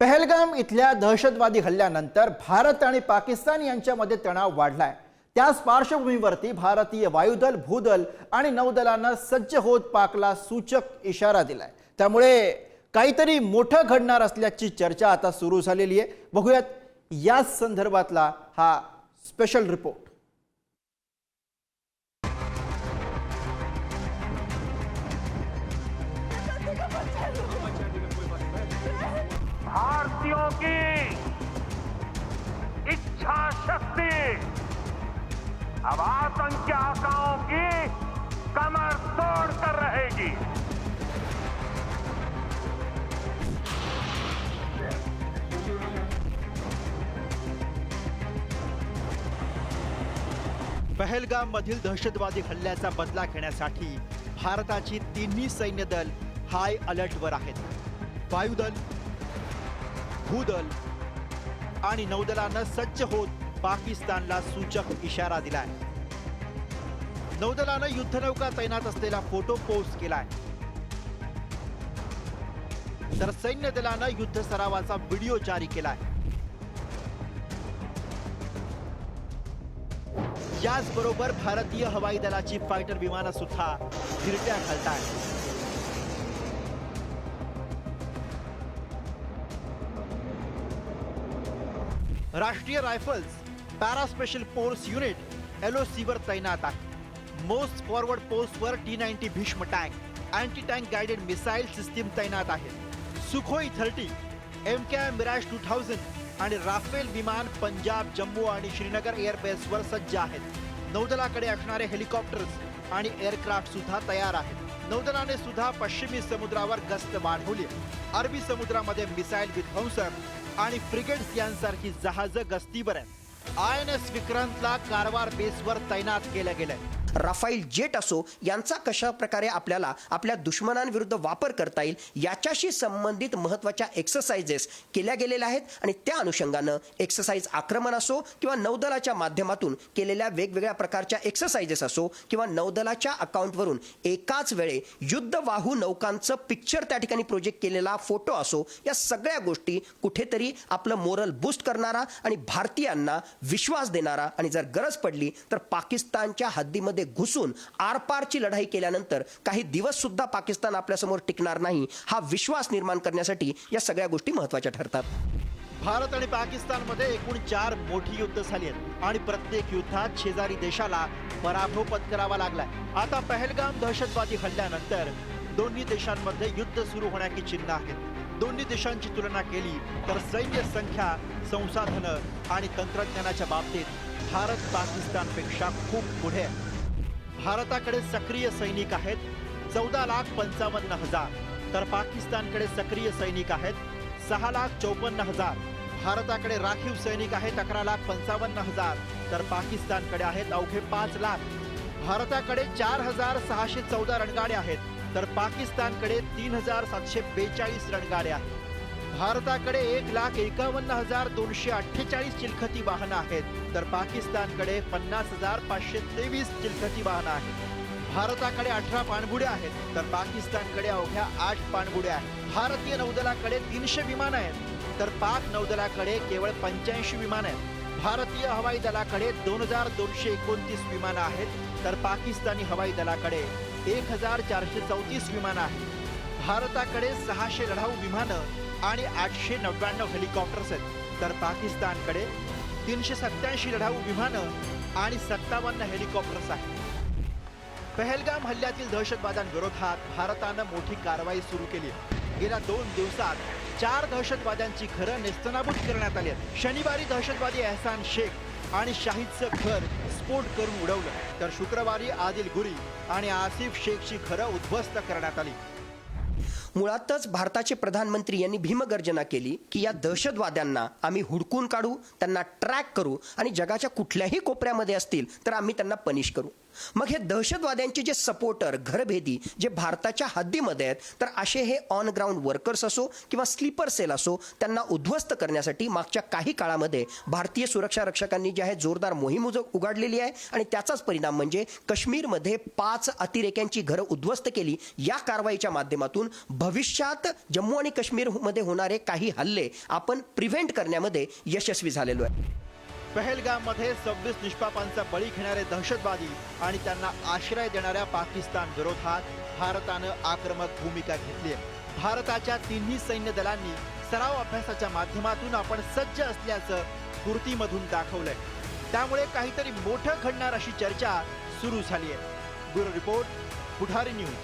पहलगाम इथल्या दहशतवादी हल्ल्यानंतर भारत आणि पाकिस्तान यांच्यामध्ये तणाव वाढलाय. त्याच पार्श्वभूमीवरती भारतीय वायुदल भूदल आणि नौदलानं सज्ज होत पाकला सूचक इशारा दिलाय. त्यामुळे काहीतरी मोठं घडणार असल्याची चर्चा आता सुरू झालेली आहे. बघूयात याच संदर्भातला हा स्पेशल रिपोर्ट भारतीयों की इच्छा शक्ति अब आतंकी आकाओं की कमर तोड़ कर रहेगी। पहलगाम मधील दहशतवादी हल्ल्याचा बदला घेण्यासाठी भारताची तिन्ही सैन्य दल हाय अलर्टवर आहेत. वायुदल भूदल आणि नौदलानं सज्ज होत पाकिस्तानला सूचक इशारा दिलाय. नौदलानं युद्धनौका तैनात असलेला फोटो पोस्ट केलाय. तर सैन्य दलानं युद्ध सरावाचा व्हिडिओ जारी केलाय. याचबरोबर भारतीय हवाई दलाची फायटर विमानं सुद्धा फिरत्या घालताय Rashtriya rifles para special force unit LOC सीवर तैनात आहे. मोस्ट फॉरवर्ड पोस्टवर T ninety Bhishma tank anti tank guided missile system तैनात आहे. Sukhoi thirty M K Mirage two thousand आणि राफेल विमान पंजाब जम्मू आणि श्रीनगर एअरबेसवर सज्ज आहेत. नौदलाकडे असणारे हेलिकॉप्टर्स आणि एअरक्राफ्ट सुद्धा तयार आहेत. नौदलाने सुद्धा पश्चिमी समुद्रावर गस्त वाढवली अरबी समुद्रामध्ये मिसाईल विध्वंसक आणि फ्रिगेट्स यांसारखी जहाजं गस्तीवर आहेत. आय एन एस विक्रांतला कारवार बेसवर तैनात केलं गेलंय. राफाईल जेट असो यांचा कशा प्रकारे आपल्याला आपल्या दुश्मनांविरुद्ध वापर करता येईल याच्याशी संबंधित महत्त्वाच्या एक्सरसाइजेस केल्या गेलेल्या आहेत. आणि त्या अनुषंगानं एक्सरसाइज आक्रमण असो किंवा नौदलाच्या माध्यमातून केलेल्या वेगवेगळ्या प्रकारच्या एक्सरसाइजेस असो किंवा नौदलाच्या अकाउंटवरून एकाच वेळे युद्धवाहू नौकांचं पिक्चर त्या ठिकाणी प्रोजेक्ट केलेला फोटो असो या सगळ्या गोष्टी कुठेतरी आपलं मोरल बूस्ट करणारा आणि भारतीयांना विश्वास देणारा. आणि जर गरज पडली तर पाकिस्तानच्या हद्दीमध्ये घुसून आरपारची लढाई केल्यानंतर काही दिवस सुद्धा पाकिस्तान आपल्यासमोर टिकणार नाही हा विश्वास निर्माण करण्यासाठी या सगळ्या गोष्टी महत्त्वाच्या ठरतात. भारत आणि पाकिस्तानमध्ये एकूण चार मोठी युद्ध झाली आहेत आणि प्रत्येक युद्धात शेजारी देशाला पराभव पत्करावा लागलाय. आता पहलगाम दहशतवादी हल्ल्यानंतर दोन्ही देशांमध्ये युद्ध सुरू होण्याची चिन्ह आहेत. दोन्ही देशांची तुलना केली तर सैन्य संख्या संसाधनं आणि तंत्रज्ञानाच्या बाबतीत भारत पाकिस्तानपेक्षा खूप पुढे आहे. भारताकडे सक्रिय सैनिक आहेत. चौदा लाख पंचावन्न हजार. तर पाकिस्तानकडे सक्रिय सैनिक आहेत. सहा लाख चौपन्न हजार. भारताकडे राखीव सैनिक आहेत. अकरा लाख पंचावन्न हजार. तर पाकिस्तानकडे आहेत अवघे पाच लाख. भारताकडे चार हजार सहाशे चौदा रणगाड्या आहेत. तर पाकिस्तानकडे तीन हजार सातशे बेचाळीस रणगाड्या आहेत. भारताकडे एक लाख एकावन्न हजार दोनशे अठ्ठेचाळीस चिलखती वाहनं आहेत. तर पाकिस्तानकडे पन्नास हजार पाचशे तेवीस चिलखती वाहनं आहेत. भारताकडे अठरा पाणबुड्या आहेत. तर पाकिस्तानकडे अवघ्या आठ पाणबुड्या आहेत. भारतीय नौदलाकडे तीनशे विमानं आहेत. तर पाक नौदलाकडे केवळ पंच्याऐंशी विमान आहेत. भारतीय हवाई दलाकडे दोन हजार दोनशे एकोणतीस विमानं आहेत. तर पाकिस्तानी हवाई दलाकडे एक हजार चारशे चौतीस विमानं आहेत. भारताकडे सहाशे लढाऊ विमानं आणि आठशे नव्याण्णव हेलिकॉप्टर्स आहेत. तर पाकिस्तानकडे तीनशे सत्याऐंशी लढाऊ विमानं आणि सत्तावन्न हेलिकॉप्टर्स आहेत. पहलगाम हल्ल्यातील दहशतवाद्यांविरोधात भारतानं मोठी कारवाई सुरू केली गेल्या दोन दिवसात चार दहशतवाद्यांची घरं नेस्तनाबूत करण्यात आली आहेत. शनिवारी दहशतवादी एहसान शेख आणि शाहिदचं घर स्फोट करून उडवलं. तर शुक्रवारी आदिल गुरी आणि आसिफ शेखची घरं उद्ध्वस्त करण्यात आली. मुळातच भारताचे प्रधानमंत्री यांनी भीमगर्जना केली की या दहशतवाद्यांना आम्ही हुडकून काढू त्यांना ट्रॅक करू आणि जगाच्या कुठल्याही कोपऱ्यामध्ये असतील तर आम्ही त्यांना पनिश करू. मग हे दहशतवाद्यांचे जे सपोर्टर घरभेदी जे भारताच्या हद्दीमध्ये आहेत तर असे हे ऑन ग्राउंड वर्कर्स असो किंवा स्लीपर सेल असो त्यांना उद्ध्वस्त करण्यासाठी मागच्या काही काळामध्ये भारतीय सुरक्षा रक्षकांनी जे आहे जोरदार मोहीम उघडलेली आहे. आणि त्याचाच परिणाम म्हणजे काश्मीरमध्ये पाच अतिरेक्यांची घरं उद्ध्वस्त केली. या कारवाईच्या माध्यमातून भविष्यात जम्मू आणि काश्मीरमध्ये होणारे काही हल्ले आपण प्रिव्हेंट करण्यामध्ये यशस्वी झालेलो आहे. पहलगाममध्ये सव्वीस निष्पापांचा बळी घेणारे दहशतवादी आणि त्यांना आश्रय देणाऱ्या पाकिस्तान विरोधात भारतानं आक्रमक भूमिका घेतली आहे. भारताच्या तिन्ही सैन्य दलांनी सराव अभ्यासाच्या माध्यमातून आपण सज्ज असल्याचं कृतीमधून दाखवलंय. त्यामुळे काहीतरी मोठं घडणार अशी चर्चा सुरू झाली आहे. Bureau report Pudhari news.